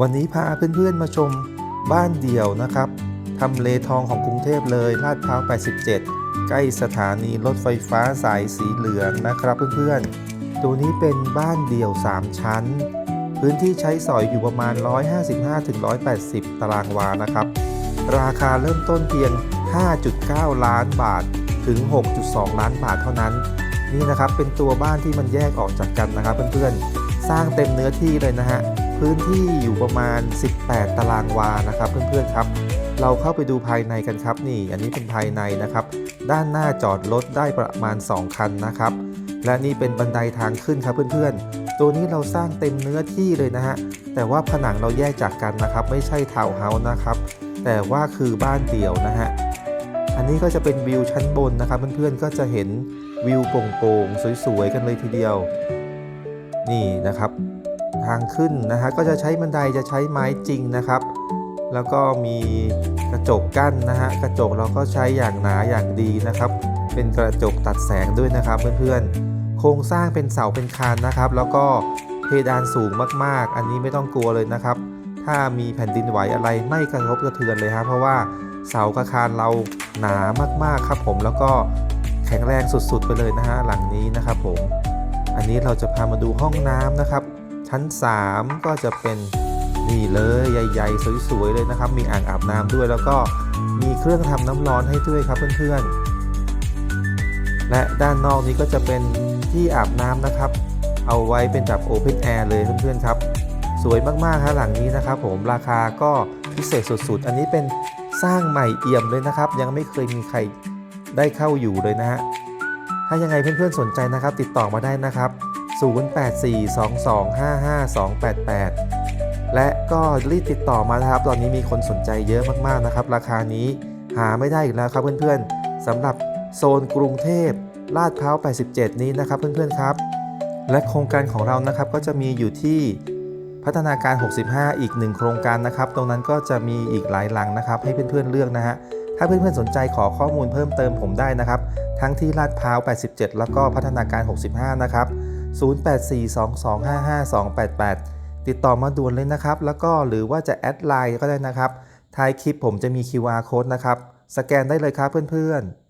วันนี้พาเพื่อนๆมาชมบ้านเดี่ยวนะครับทำเลทองของกรุงเทพเลยลาดพร้าว 87 ใกล้สถานีรถไฟฟ้าสายสีเหลืองนะครับเพื่อนๆ ตัวนี้เป็นบ้านเดี่ยว 3 ชั้น พื้นที่ใช้สอยอยู่ประมาณ 155-180 ตารางวานะครับ ราคาเริ่มต้นเพียง 5.9 ล้านบาทถึง 6.2 ล้านบาทเท่านั้น นี่นะครับเป็นตัวบ้านที่มันแยกออกจากกันนะครับเพื่อนๆ สร้างเต็มเนื้อที่เลยนะฮะ พื้นที่อยู่ประมาณ 18 ตารางวานะครับเพื่อนๆครับ เราเข้าไปดูภายในกันครับนี่ อันนี้เป็นภายในนะครับ ด้านหน้าจอดรถได้ประมาณ 2 คันนะครับ และนี่เป็นบันไดทางขึ้นครับเพื่อนๆ ตัวนี้เราสร้างเต็มเนื้อที่เลยนะฮะแต่ว่าผนังเราแยกจากกันนะครับ ไม่ใช่ทาวน์เฮาส์นะครับ แต่ว่าคือบ้านเดี่ยวนะฮะอันนี้ก็จะเป็นวิวชั้นบนนะครับเพื่อนๆก็จะเห็นวิวโปร่งๆสวยๆกันเลยทีเดียว นี่นะครับ ทางขึ้นนะฮะก็จะใช้บันไดจะใช้ไม้จริงนะครับ แล้วก็มีกระจกกั้นนะฮะกระจกเราก็ใช้อย่างหนาอย่างดีนะครับ เป็นกระจกตัดแสงด้วยนะครับเพื่อนๆโครงสร้างเป็นเสาเป็นคานนะครับ แล้วก็เพดานสูงมากๆ อันนี้ไม่ต้องกลัวเลยนะครับ ถ้ามีแผ่นดินไหวอะไรไม่กระทบกระเทือนเลยครับเพราะว่าเสากับคานเราหนามากๆครับผมแล้วก็แข็งแรงสุดๆ ไปเลยนะฮะหลังนี้นะครับผม อันนี้เราจะพามาดูห้องน้ำนะครับ ชั้น 3 ก็จะเป็นนี่เลยใหญ่ๆ สวยๆเลยนะครับ มีอ่างอาบน้ำด้วย แล้วก็มีเครื่องทำน้ำร้อนให้ด้วยครับเพื่อนๆ และด้านนอกนี้ก็จะเป็นที่อาบน้ำนะครับ เอาไว้เป็นแบบโอเพนแอร์เลยเพื่อนๆครับ สวยมากๆฮะหลังนี้นะครับ ผมราคาก็พิเศษสุดๆ อันนี้เป็นสร้างใหม่เอี่ยมเลยนะครับ ยังไม่เคยมีใครได้เข้าอยู่เลยนะฮะถ้ายังไงเพื่อนๆสนใจนะครับ ติดต่อมาได้นะครับ 0842255288 และก็รีบติดต่อมานะครับ ตอนนี้มีคนสนใจเยอะมากๆนะครับ ราคานี้หาไม่ได้อีกแล้วครับเพื่อนๆสำหรับโซนกรุงเทพลาดพร้าว 87 นี้นะครับเพื่อนๆครับ และโครงการของเรานะครับก็จะมีอยู่ที่พัฒนาการ 65 อีกหนึ่งโครงการนะครับ ตรงนั้นก็จะมีอีกหลายหลังนะครับ ให้เพื่อนๆเลือกนะฮะ ถ้าเพื่อนๆสนใจขอข้อมูลเพิ่มเติมผมได้นะครับ ทั้งที่ลาดพร้าว 87 แล้วก็พัฒนาการ 65 นะครับ 0842255288 ติดต่อมาด่วนเลยนะครับ แล้วก็หรือว่าจะแอดไลน์ก็ได้นะครับท้ายคลิปผมจะมี QR code นะครับ สแกนได้เลยครับเพื่อนๆ